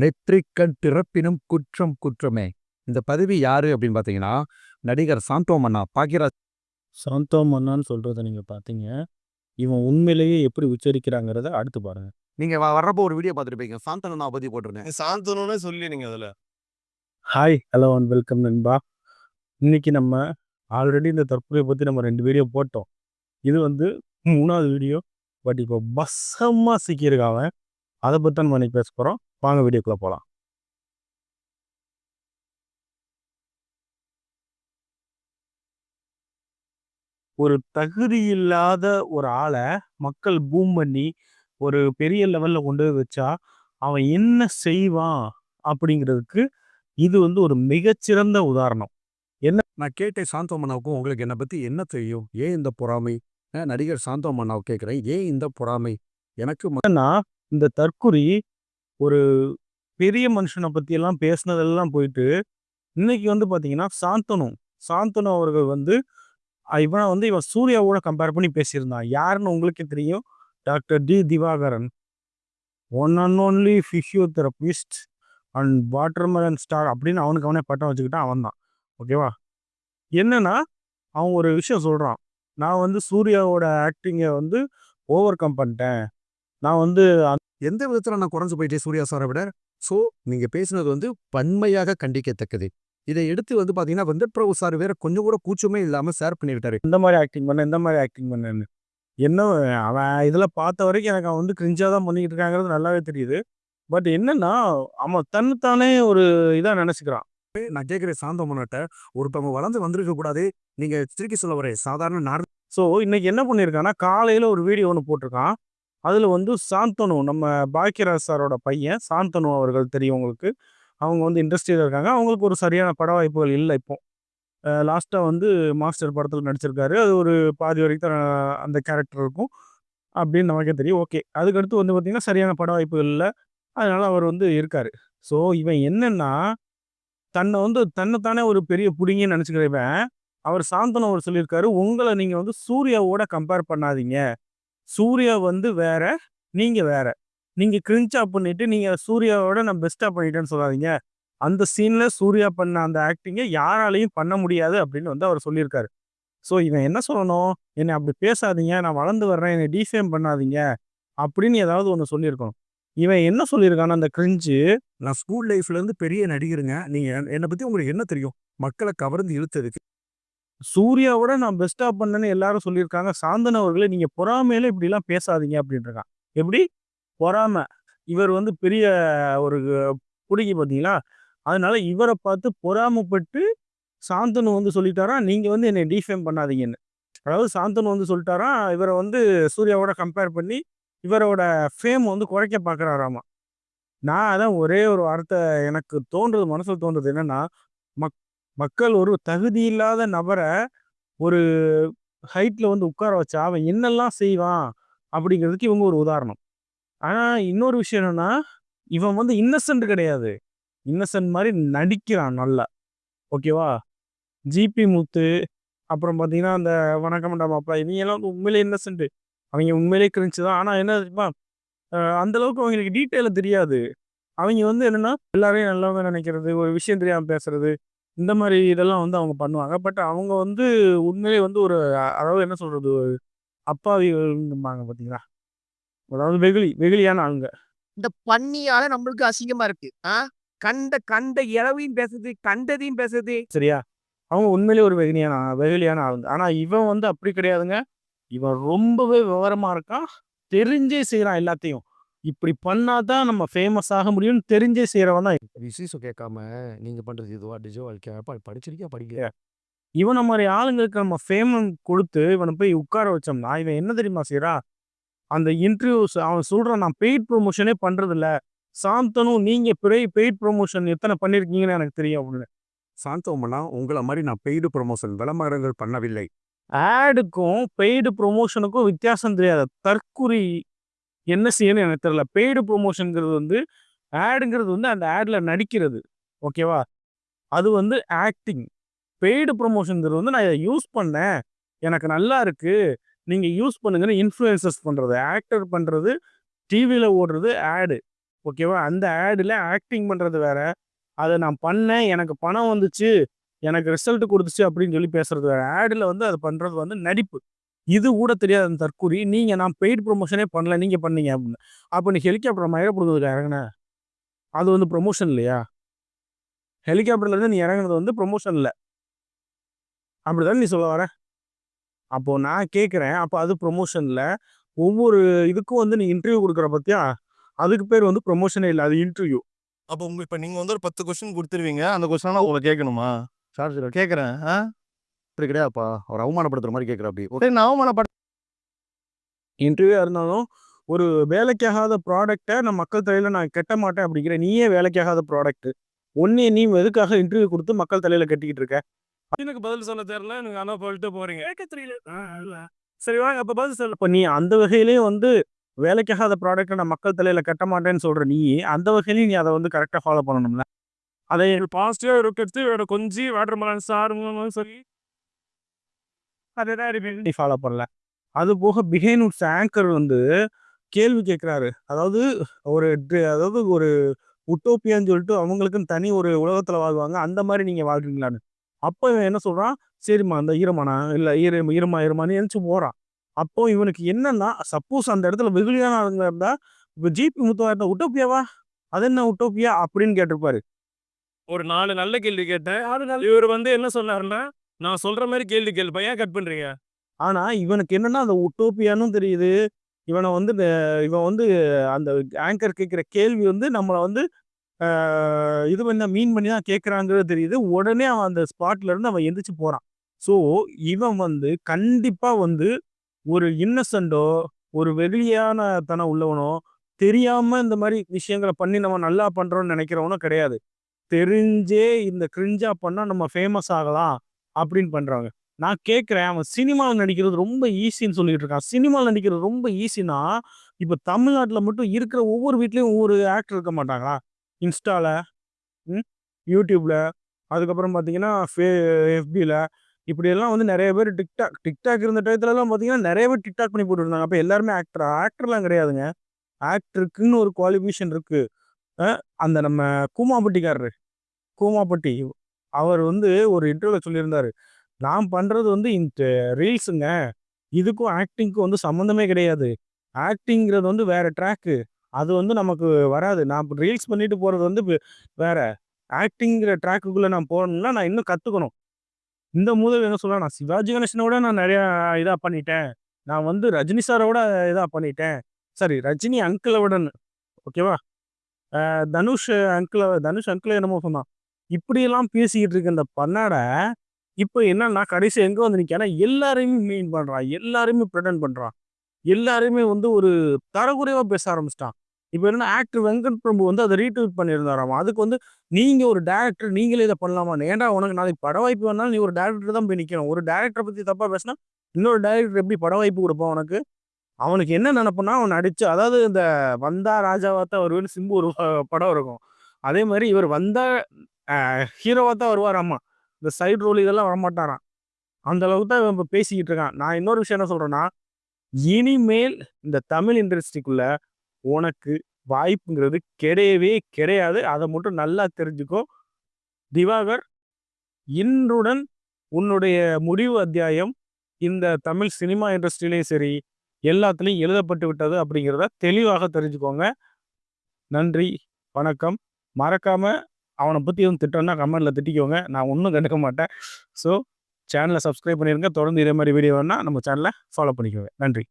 நெற்றிக்கண் திறப்பினும் குற்றம் குற்றமே. இந்த பதவி யாரு அப்படின்னு பார்த்தீங்கன்னா நடிகர் சாந்தோமண்ணா பாக்கியராஜ் சாந்தோ மன்னான்னு சொல்கிறத நீங்கள் பார்த்தீங்க இவன் உண்மையிலேயே எப்படி உச்சரிக்கிறாங்கிறத அடுத்து பாருங்க. நீங்க வ- வர்றப்போ ஒரு வீடியோ பார்த்துருப்பீங்க சாந்தனா பத்தி போட்டிருந்தேன். சாந்தனே சொல்லி நீங்க அதுல. ஹாய் ஹலோ அண்ட் வெல்கம் நண்பா. இன்னைக்கு நம்ம ஆல்ரெடி இந்த தற்கொலையை பற்றி நம்ம ரெண்டு வீடியோ போட்டோம். இது வந்து மூணாவது வீடியோ பட் இப்போ பஸ்ஸமாக சிக்கியிருக்கான் அவன். அதை பற்றி நம்ம இன்னைக்கு பேச போகிறோம் வாங்க வீடியோக்குள்ளே போகலாம் ஒரு தகுதி இல்லாத ஒரு ஆளை மக்கள் பூம் பண்ணி ஒரு பெரிய லெவல்ல கொண்டு போய் வச்சா அவன் என்ன செய்வான் அப்படிங்கிறதுக்கு இது வந்து ஒரு மிகச்சிறந்த உதாரணம். நான் கேட்டேன் சாந்தோமண்ணாவுக்கும் உங்களுக்கு என்னை பத்தி என்ன தெரியும்? ஏன் இந்த பொறாமை? நடிகர் சாந்தோமண்ணாவை கேட்குறேன் ஏன் இந்த பொறாமை? எனக்கு ஏன்னா இந்த தற்குறி ஒரு பெரிய மனுஷனை பற்றியெல்லாம் பேசினதெல்லாம் போயிட்டு இன்னைக்கு வந்து பார்த்தீங்கன்னா சாந்தனு சாந்தனு அவர்கள் வந்து இவனை வந்து இவன் சூர்யாவோட கம்பேர் பண்ணி பேசியிருந்தான். யாருன்னு உங்களுக்கே தெரியும்? Doctor D Divakaran. One and only physiotherapist and watermelon star அப்படின்னு அவனுக்கு அவனே பட்டம் வச்சுக்கிட்டான் அவன் தான் ஓகேவா என்னன்னா அவன் ஒரு விஷயம் சொல்கிறான் நான் வந்து சூர்யாவோட ஆக்டிங்கை வந்து ஓவர் கம் பண்ணிட்டேன். நான் வந்து எந்த விதத்துல நான் குறைஞ்சு போயிட்டேன் சூர்யா சாரை விட? ஸோ நீங்க பேசுனது வந்து பன்மையாக கண்டிக்கத்தக்கது. இதை எடுத்து வந்து பாத்தீங்கன்னா வெங்கட் பிரபு சார் வேற கொஞ்சம் கூட கூச்சமே இல்லாம ஷேர் பண்ணிவிட்டாரு. இந்த மாதிரி ஆக்டிங் பண்ண இந்த மாதிரி ஆக்டிங் பண்ணேன்னு. என்ன அவன் இதில் பார்த்த வரைக்கும் எனக்கு அவன் வந்து கிரிஞ்சாக தான் பண்ணிக்கிட்டு இருக்காங்கிறது நல்லாவே தெரியுது. பட் என்னன்னா அவன் தன்னைத்தானே ஒரு இதாக நினச்சிக்கிறான். நான் கேட்கிறேன் சாந்தோமன்கிட்ட ஒருத்தவங்க வளர்ந்து வந்திருக்க கூடாது. நீங்க திருக்கி சொல்ல வரேன் சாதாரண நார்மல் ஸோ இன்னைக்கு என்ன பண்ணியிருக்கான்னா காலையில் ஒரு வீடியோ ஒன்று போட்டிருக்கான். அதில் வந்து சாந்தனு நம்ம பாக்கியராஜ் சாரோட பையன் சாந்தனு அவர்கள் தெரியும் உங்களுக்கு. அவங்க வந்து இண்டஸ்ட்ரியில் இருக்காங்க. அவங்களுக்கு ஒரு சரியான பட வாய்ப்புகள் இல்லை இப்போ. லாஸ்ட்டாக வந்து மாஸ்டர் படத்தில் நடிச்சிருக்காரு. அது ஒரு பாதி வரைக்கும் தான் அந்த கேரக்டர் இருக்கும். அப்படின்னு நமக்கே தெரியும். ஓகே. அதுக்கடுத்து வந்து பார்த்திங்கன்னா சரியான பட வாய்ப்புகள் இல்லை. அதனால் அவர் வந்து இருக்கார். ஸோ இவன் என்னென்னா தன்னை வந்து தன்னைத்தானே ஒரு பெரிய பிடிங்கன்னு நினச்சிக்கிறவன் அவர் சாந்தனு அவர் சொல்லியிருக்காரு. உங்களை நீங்கள் வந்து சூர்யாவோட கம்பேர் பண்ணாதீங்க. சூர்யா வந்து வேற நீங்கள் வேற. நீங்கள் கிரிஞ்சா பண்ணிட்டு நீங்கள் சூர்யாவோட நான் பெஸ்ட்டாக பண்ணிட்டேன்னு சொல்லாதீங்க. அந்த சீனில் சூர்யா பண்ண அந்த ஆக்டிங்கை யாராலையும் பண்ண முடியாது அப்படின்னு வந்து அவர் சொல்லியிருக்காரு. ஸோ இவன் என்ன சொல்லணும்? என்னை அப்படி பேசாதீங்க. நான் வளர்ந்து வர்றேன். என்னை டிஃபேம் பண்ணாதீங்க. அப்படின்னு ஏதாவது ஒன்று சொல்லியிருக்கணும். இவன் என்ன சொல்லியிருக்கான அந்த கிரிஞ்சு நான் ஸ்கூல் லைஃப்லேருந்து பெரிய நடிகருங்க. நீங்கள் என்னை பற்றி உங்களுக்கு என்ன தெரியும்? மக்களை கவர்ந்து இழுத்ததுக்கு. சூர்யாவோட நான் பெஸ்ட்டாக பண்ணேன்னு எல்லாரும் சொல்லியிருக்காங்க. சாந்தன் அவர்களே நீங்கள் பொறாமையில இப்படிலாம் பேசாதீங்க அப்படின்னு இருக்கான் எப்படி? பொறாமை. இவர் வந்து பெரிய ஒரு பிடிக்கு பார்த்தீங்களா? அதனால இவரை பார்த்து பொறாமைப்பட்டு சாந்தனு வந்து சொல்லிட்டாரா? நீங்கள் வந்து என்னை டிஃபேம் பண்ணாதீங்கன்னு. அதாவது சாந்தனு வந்து சொல்லிட்டாரா? இவரை வந்து சூர்யாவோட கம்பேர் பண்ணி இவரோட ஃபேம் வந்து குறைக்க பார்க்குறாராமா? நான் அதான் ஒரே ஒரு வார்த்தை எனக்கு தோன்றது மனசில் தோன்றது என்னன்னா மக் மக்கள் ஒரு தகுதி இல்லாத நபரை ஒரு ஹைட்டில் வந்து உட்கார வச்சா அவன் என்னெல்லாம் செய்வான் அப்படிங்கிறதுக்கு இவங்க ஒரு உதாரணம். ஆனால் இன்னொரு விஷயம் என்னென்னா இவன் வந்து இன்னசென்ட் கிடையாது. இன்னசென்ட் மாதிரி நடிக்கிறான் நல்லா. ஓகேவா ஜிபி முத்து அப்புறம் பார்த்தீங்கன்னா அந்த வணக்கமண்டா மாப்பிளா இவங்க எல்லாம் வந்து உண்மையிலே இன்னசென்ட்டு அவங்க உண்மையிலே கிரிஞ்சு தான். ஆனால் என்ன தெரியுமா? அந்தளவுக்கு அவங்களுக்கு டீட்டெயிலாக தெரியாது. அவங்க வந்து என்னென்னா எல்லாரையும் நல்லவங்க நினைக்கிறது ஒரு விஷயம் தெரியாமல் பேசுறது இந்த மாதிரி இதெல்லாம் வந்து அவங்க பண்ணுவாங்க. பட் அவங்க வந்து உண்மையிலே வந்து ஒரு அதாவது என்ன சொல்றது ஒரு அப்பாவிகள்பாங்க பார்த்தீங்களா? அதாவது வெகுளி வெகுளியான ஆளுங்க. இந்த பண்ணியால நம்மளுக்கு அசிங்கமா இருக்கு. ஆ? கண்ட கண்ட இளவையும் பேசுது கண்டதையும் பேசுது. சரியா? அவங்க உண்மையிலே ஒரு வெகுளியான வெகுளியான ஆளுங்க. ஆனா இவன் வந்து அப்படி கிடையாதுங்க. இவன் ரொம்பவே விவரமா இருக்கான். தெரிஞ்சே செய்றான் எல்லாத்தையும். இப்படி பண்ணாதான் நம்ம ஃபேமஸ் ஆக முடியும்னு தெரிஞ்சே செய்யறவன் தான் விசேஷம் கேட்காம நீங்க பண்றது இதுவா டிஜோ வாழ்க்கையா ப- படிச்சிருக்கியா படிக்கலையா? இவனை மாதிரி ஆளுங்களுக்கு நம்ம ஃபேம் கொடுத்து இவனை போய் உட்கார வச்சோம்னா இவன் என்ன தெரியுமா செய்றா? அந்த இன்டர்வியூஸ் அவன் சொல்றான் நான் பெய்ட் ப்ரொமோஷனே பண்றது இல்ல சாந்தனும் நீங்க பெய்ட் ப்ரொமோஷன் எத்தனை பண்ணிருக்கீங்கன்னு எனக்கு தெரியும் அப்படின்னு. சாந்தோமண்ணா உங்களை மாதிரி நான் பெய்டு ப்ரொமோஷன் விளம்பரங்கள் பண்ணவில்லை. ஆடுக்கும் பெய்டு ப்ரொமோஷனுக்கும் வித்தியாசம் தெரியாது. தற்குறி என்ன செய்யணும் எனக்கு தெரியல. பெய்டு ப்ரொமோஷனுங்கிறது வந்து ஆடுங்கிறது வந்து அந்த ஆடில் நடிக்கிறது. ஓகேவா அது வந்து ஆக்டிங் பெய்டு ப்ரொமோஷனுங்கிறது வந்து நான் இதை யூஸ் பண்ணேன். எனக்கு நல்லா இருக்குது நீங்கள் யூஸ் பண்ணுங்கன்னு இன்ஃப்ளூயன்சஸ் பண்ணுறது ஆக்டர் பண்ணுறது டிவியில் ஓடுறது ஆடு ஓகேவா அந்த ஆடில் ஆக்டிங் பண்ணுறது வேற. அதை நான் பண்ணேன். எனக்கு பணம் வந்துச்சு. எனக்கு ரிசல்ட் கொடுத்துச்சு அப்படின்னு சொல்லி பேசுறது வேற. ஆடில் வந்து அது பண்ணுறது வந்து நடிப்பு. இது கூட தெரியாத அந்த தற்கூரி நீங்கள் நான் பெய்ட் ப்ரொமோஷனே பண்ணல நீங்கள் பண்ணீங்க அப்படின்னு அப்போ நீ ஹெலிகாப்டர் மயிரப்படுவதுக்கு இறங்குன. அது வந்து ப்ரொமோஷன் இல்லையா? ஹெலிகாப்டர்லேருந்து நீ இறங்குனது வந்து ப்ரொமோஷன் இல்லை. அப்படிதானே நீ சொல்ல வர? அப்போது நான் கேட்குறேன் அப்போ அது ப்ரொமோஷனில் ஒவ்வொரு இதுக்கும் வந்து நீ இன்டர்வியூ கொடுக்குற பற்றியா அதுக்கு பேர் வந்து ப்ரொமோஷனே இல்லை அது இன்டர்வியூ அப்போ உங்களுக்கு இப்போ நீங்கள் வந்து ஒரு பத்து கொஸ்டின் கொடுத்துருவீங்க. அந்த கொஸ்டினாக உங்களை கேட்கணுமா சார் கேட்குறேன் ஆ? இப்படி கிடையாதுப்பா அவர் அவமானப்படுத்துற மாதிரி கேட்குற அப்படி சரி நான் அவமானப்பட்ட இன்டர்வியூ இருந்தாலும் ஒரு வேலைக்காகாத ப்ராடக்டை நான் மக்கள் தலையில் நான் கட்ட மாட்டேன் அப்படிங்கிற நீயே வேலைக்காகாத ப்ராடக்ட் ஒன்னே நீ எதுக்காக இன்டர்வியூ கொடுத்து மக்கள் தலையில் கட்டிக்கிட்டு இருக்க எனக்கு பதில் சொல்ல தெரியல எனக்கு ஆனா சொல்லிட்டு போறீங்க கேட்க தெரியல ஆ, இல்ல. சரி வாங்க அப்ப பதில் சொல்ல இப்போ நீ அந்த வகையிலேயும் வந்து வேலைக்காகாத ப்ராடக்ட்டை நான் மக்கள் தலையில் கட்ட மாட்டேன்னு சொல்கிற நீ அந்த வகையிலையும் நீ அதை வந்து கரெக்டாக ஃபாலோ பண்ணணும்ல அதை பாசிட்டிவா இருக்கிறது வேற கொஞ்சம் வாட்டர் மலன் சார் சரி ரிப்பீட் நீ ஃபாலோ பண்ணல. அது போக பிஹைண்ட் ஆங்கர் வந்து கேள்வி கேட்குறாரு அதாவது ஒரு ட்ரி- அதாவது ஒரு உட்டோப்பியான்னு சொல்லிட்டு அவங்களுக்குன்னு தனி ஒரு உலகத்தில் வாழ்வாங்க. அந்த மாதிரி நீங்கள் வாழ்றீங்களான்னு அப்போ இவன் என்ன சொல்கிறான் சரிம்மா அந்த ஈரமானா இல்லை ஈர ஈரமா ஈரமான்னு எழுந்து போகிறான் அப்போ இவனுக்கு என்னன்னா சப்போஸ் அந்த இடத்துல வெகுளியான ஆளுங்க இருந்தா இப்போ ஜிபி முத்துவா இருந்தா உட்டோப்பியாவா அது என்ன உட்டோப்பியா அப்படின்னு கேட்டிருப்பாரு. ஒரு நாலு நல்ல கேள்வி கேட்டேன். இவர் வந்து என்ன சொன்னாருன்னா நான் சொல்ற மாதிரி கேள்வி கேள்வி ஏன் கட் பண்றீங்க? ஆனா இவனுக்கு என்னன்னா அந்த உட்டோப்பியானும் தெரியுது. இவனை வந்து இவன் வந்து அந்த ஆங்கர் கேட்குற கேள்வி வந்து நம்மளை வந்து இது பண்ணி மீன் பண்ணி தான் கேட்குறாங்கிறது தெரியுது. உடனே அவன் அந்த ஸ்பாட்ல இருந்து அவன் எந்திரிச்சு போறான். ஸோ இவன் வந்து கண்டிப்பா வந்து ஒரு இன்னசென்டோ ஒரு வெளியான தனம் உள்ளவனோ தெரியாம இந்த மாதிரி விஷயங்களை பண்ணி நம்ம நல்லா பண்றோம்னு நினைக்கிறவனும் கிடையாது. தெரிஞ்சே இந்த கிரிஞ்சா பண்ணா நம்ம ஃபேமஸ் ஆகலாம். அப்படின்னு பண்ணுறாங்க நான் கேட்குறேன் அவன் சினிமாவில் நடிக்கிறது ரொம்ப ஈஸின்னு சொல்லிட்டு இருக்கான். சினிமாவில் நடிக்கிறது ரொம்ப ஈஸினா இப்போ தமிழ்நாட்டில் மட்டும் இருக்கிற ஒவ்வொரு வீட்லேயும் ஒவ்வொரு ஆக்டர் இருக்க மாட்டாங்களா? இன்ஸ்டாவில் ம் அதுக்கப்புறம் பார்த்தீங்கன்னா ஃபே எஃபியில் இப்படியெல்லாம் வந்து நிறைய பேர் டிக்டாக் டிக்டாக் இருந்த டயத்துலலாம் பார்த்தீங்கன்னா நிறைய பேர் டிக்டாக் பண்ணி போட்டுருந்தாங்க. அப்போ எல்லாருமே ஆக்டரா ஆக்டர்லாம் கிடையாதுங்க. ஆக்டருக்குன்னு ஒரு குவாலிஃபிகேஷன் இருக்குது அந்த நம்ம கூமாப்பட்டிக்காரரு கூமாப்பட்டி அவர் வந்து ஒரு இன்டர்வியூல சொல்லியிருந்தார். நான் பண்ணுறது வந்து இந்த ரீல்ஸுங்க. இதுக்கும் ஆக்டிங்க்கும் வந்து சம்மந்தமே கிடையாது. ஆக்டிங்கிறது வந்து வேறு ட்ராக்கு. அது வந்து நமக்கு வராது. நான் ரீல்ஸ் பண்ணிட்டு போகிறது வந்து வேற. ஆக்டிங்கிற ட்ராக்குக்குள்ளே நான் போகணும்னா நான் இன்னும் கற்றுக்கணும் இந்த முதல் என்ன சொல்லலாம் நான் சிவாஜி கணேசனோட நான் நிறையா இதாக பண்ணிட்டேன். நான் வந்து ரஜினி சாரோட இதாக பண்ணிட்டேன். சரி ரஜினி அங்கிளை விட ஓகேவா? தனுஷ் அங்கிளை தனுஷ் அங்கிளை என்னமோ சொன்னான். இப்படியெல்லாம் பேசிக்கிட்டு இருக்க இந்த பன்னாடை இப்போ என்னன்னா கடைசி எங்கே வந்து நிற்கானா எல்லாரையுமே மீன் பண்ணுறான் எல்லாரையுமே ப்ரெசென்ட் பண்ணுறான் எல்லாருமே வந்து ஒரு தரக்குறைவாக பேச ஆரம்பிச்சிட்டான் இப்போ என்ன ஆக்டர் வெங்கட் பிரபு வந்து அதை ரீட்வீட் பண்ணியிருந்தாராம். அதுக்கு வந்து நீங்கள் ஒரு டேரக்டர் நீங்களே இதை பண்ணலாமா? ஏன்டா உனக்கு நாளைக்கு பட வாய்ப்பு வேணாலும் நீ ஒரு டேரக்டர் தான் போய் நிற்கணும் ஒரு டேரக்டரை பற்றி தப்பாக பேசினா இன்னொரு டேரக்டர் எப்படி பட வாய்ப்பு கொடுப்பான் உனக்கு? அவனுக்கு என்ன நினப்புனா அவன் நடிச்சு அதாவது இந்த வந்தா ராஜாவாத்தான் வருவேன்னு சிம்பு ஒரு படம் இருக்கும். அதே மாதிரி இவர் வந்தா ஹீரோவாக தான் வருவார். அம்மா இந்த சைடு ரோல் இதெல்லாம் வரமாட்டாராம். அந்த அளவுக்கு தான் இவன் இப்போ பேசிக்கிட்டு இருக்கான். நான் இன்னொரு விஷயம் என்ன சொல்கிறேன்னா இனிமேல் இந்த தமிழ் இண்டஸ்ட்ரிக்குள்ள உனக்கு வாய்ப்புங்கிறது கிடையவே கிடையாது. அதை மட்டும் நல்லா தெரிஞ்சுக்கோ. திவாகர் இன்றுடன் உன்னுடைய முடிவு அத்தியாயம் இந்த தமிழ் சினிமா இண்டஸ்ட்ரியிலையும் சரி எல்லாத்துலேயும் எழுதப்பட்டு விட்டது அப்படிங்கிறத தெளிவாக தெரிஞ்சுக்கோங்க. நன்றி வணக்கம். மறக்காமல் அவனை பற்றி எதுவும் திட்டம்னா கமெண்ட்டில் திட்டிக்கோங்க. நான் ஒன்றும் கண்டுக்க மாட்டேன். ஸோ சேனலை சப்ஸ்கிரைப் பண்ணிருங்க. தொடர்ந்து இதே மாதிரி வீடியோ வேணால் நம்ம சேனலை ஃபாலோ பண்ணிக்கோங்க. நன்றி.